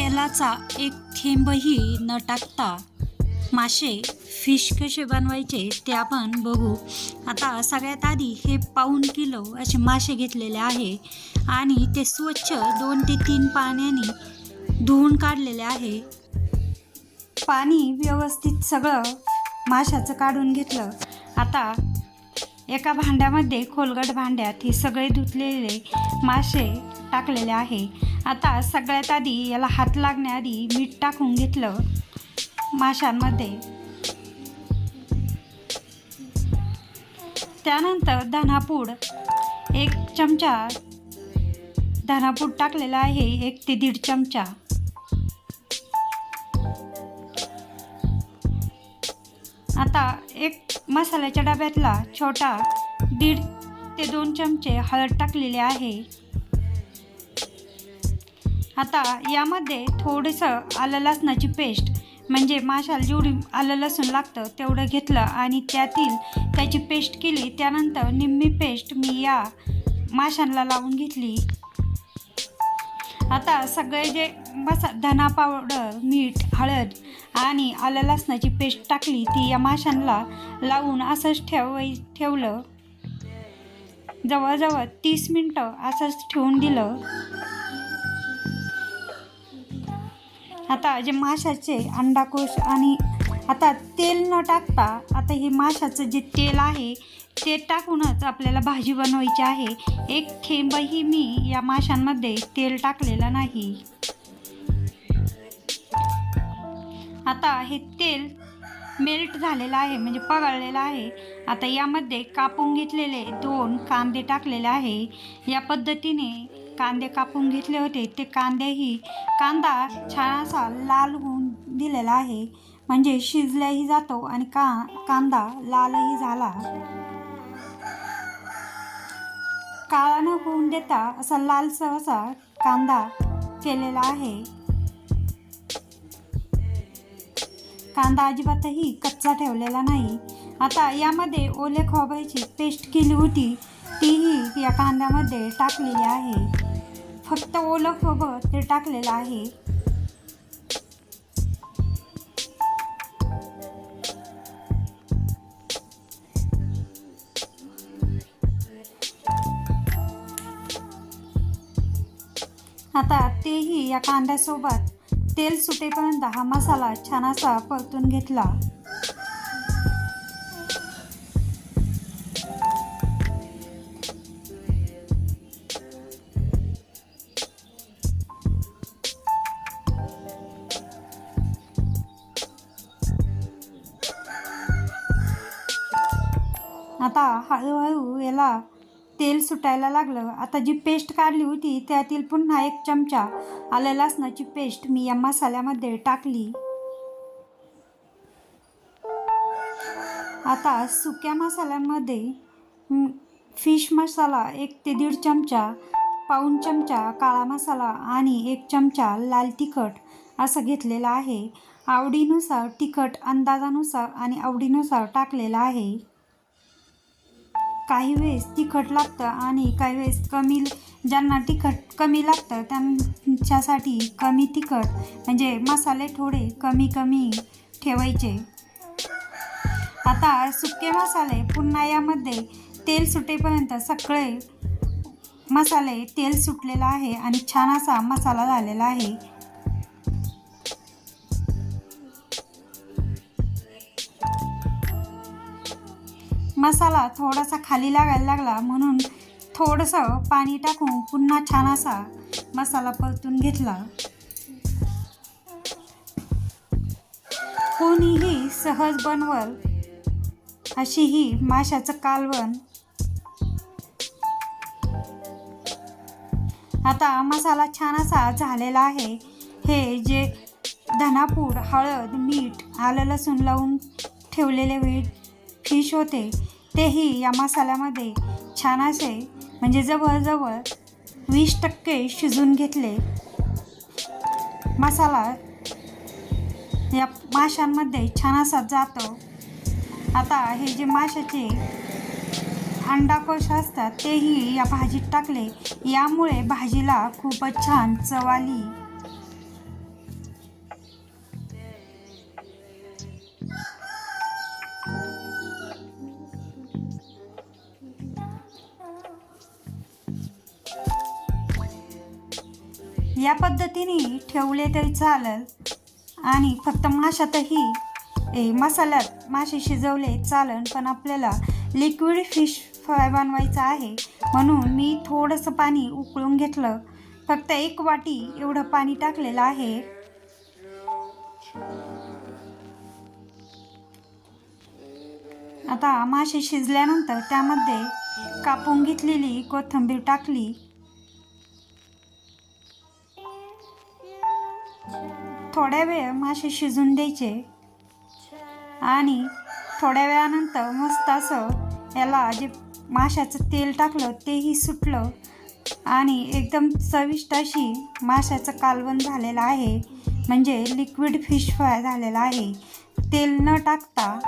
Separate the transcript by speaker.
Speaker 1: तेलाचा एक थेंबही न टाकता मासे फिश कसे बनवायचे ते आपण बघू. आता सगळ्यात आधी हे पाऊन किलो असे मासे घेतलेले आहे आणि ते स्वच्छ दोन ते तीन पाण्याने धुवून काढलेले आहे. पाणी व्यवस्थित सगळं माशाचं काढून घेतलं. आता एका भांड्यामध्ये खोलगट भांड्यात हे सगळे धुतलेले मासे टाकलेले आहे. आता सगळ्यात आधी याला हात लागण्याआधी मीठ टाकून घेतलं माशांमध्ये. त्यानंतर धनापूड एक चमचा धनापूड टाकलेला आहे एक ते दीड चमचा. आता एक मसाल्याच्या डब्यातला छोटा दीड ते दोन चमचे हळद टाकलेले आहे. आता यामध्ये थोडंसं आलं लसणाची पेस्ट म्हणजे माशाला जेवढी आलं लसूण लागतं तेवढं घेतलं आणि त्यातील त्याची पेस्ट केली. त्यानंतर निम्मी पेस्ट मी या माशांना लावून घेतली. आता सगळे जे मसा धना पावडर मीठ हळद आणि आलं लसणाची पेस्ट टाकली ती या माशांना लावून असंच ठेवाय ठेवलं. जवळजवळ तीस मिनटं असंच ठेवून दिलं. आता जे माशाचे अंडाकोश आणि आता तेल न टाकता आता हे माशाचं जे तेल आहे ते टाकूनच आपल्याला भाजी बनवायची आहे. एक थेंबही मी या माशांमध्ये तेल टाकलेलं नाही. आता हे तेल मेल्ट झालेलं आहे म्हणजे पगळलेलं आहे. आता यामध्ये कापून घेतलेले दोन कांदे टाकलेले आहे. या पद्धतीने कांदे कापून घेतले होते. ते कांदेही कांदा छान असा लाल होऊन दिलेला आहे. म्हणजे शिजल्याही जातो आणि का कांदा लालही झाला. काळा न होऊन देता असा लाल सहसा कांदा केलेला आहे. कांदा अजिबातही कच्चा ठेवलेला नाही. आता यामध्ये ओले खोबऱ्याची पेस्ट केली होती. तीही या कांद्यामध्ये टाकलेली आहे. फक्त ओलं खोबरं ते टाकलेलं आहे. आता तेही या कांद्यासोबत तेल सुटेपर्यंत हा मसाला छान असा परतून घेतला. आता हळूहळू याला तेल सुटायला लागलं. आता जी पेस्ट काढली होती त्यातील पुन्हा एक चमचा आल्या लसणाची पेस्ट मी या मसाल्यामध्ये टाकली. आता सुक्या मसाल्यामध्ये फिश मसाला एक ते दीड चमचा पाऊण चमचा काळा मसाला आणि एक चमचा लाल तिखट असं घेतलेलं आहे. आवडीनुसार तिखट अंदाजानुसार आणि आवडीनुसार टाकलेलं आहे. काही वेळेस तिखट लागतं आणि काही वेळेस कमी ज्यांना तिखट कमी लागतं त्यांच्यासाठी कमी तिखट म्हणजे मसाले थोडे कमी कमी ठेवायचे. आता सुके मसाले पुन्हा यामध्ये तेल सुटेपर्यंत सगळे मसाले तेल सुटलेलं आहे आणि छान असा मसाला झालेला आहे. मसाला थोडासा खाली लागायला लागला म्हणून थोडंसं पाणी टाकून पुन्हा छान असा मसाला परतून घेतला. कोणीही सहज बनवल अशी ही माशाचं कालवण. आता मसाला छान असा झालेला आहे. हे जे धनापूड हळद मीठ आलं लसूण लावून ठेवलेले वेळ फिश होते. तेही या मसाल्यामध्ये छान असे म्हणजे जवळजवळ वीस टक्के शिजून घेतले. मसाला या माशांमध्ये छान असा जातो. आता हे जे माशाचे अंडाकोश असतात तेही या भाजीत टाकले. यामुळे भाजीला खूपच छान चव या पद्धतीने ठेवले तरी चालेल. आणि फक्त माशातही ए मसाल्यात मासे शिजवले चालन पण आपल्याला लिक्विड फिश फ्राय बनवायचं आहे. म्हणून मी थोडंसं पाणी उकळून घेतलं. फक्त एक वाटी एवढं पाणी टाकलेलं आहे. आता मासे शिजल्यानंतर त्यामध्ये कापून घेतलेली कोथिंबीर टाकली. थोड्या वेळ मासे शिजून द्यायचे. आणि थोड्या वेळानंतर मस्त असं याला जे माशाचं तेल टाकलं तेही सुटलं. आणि एकदम चविष्ट अशी माशाचं कालवण झालेलं आहे. म्हणजे लिक्विड फिश फ्राय झालेलं आहे. तेल न टाकता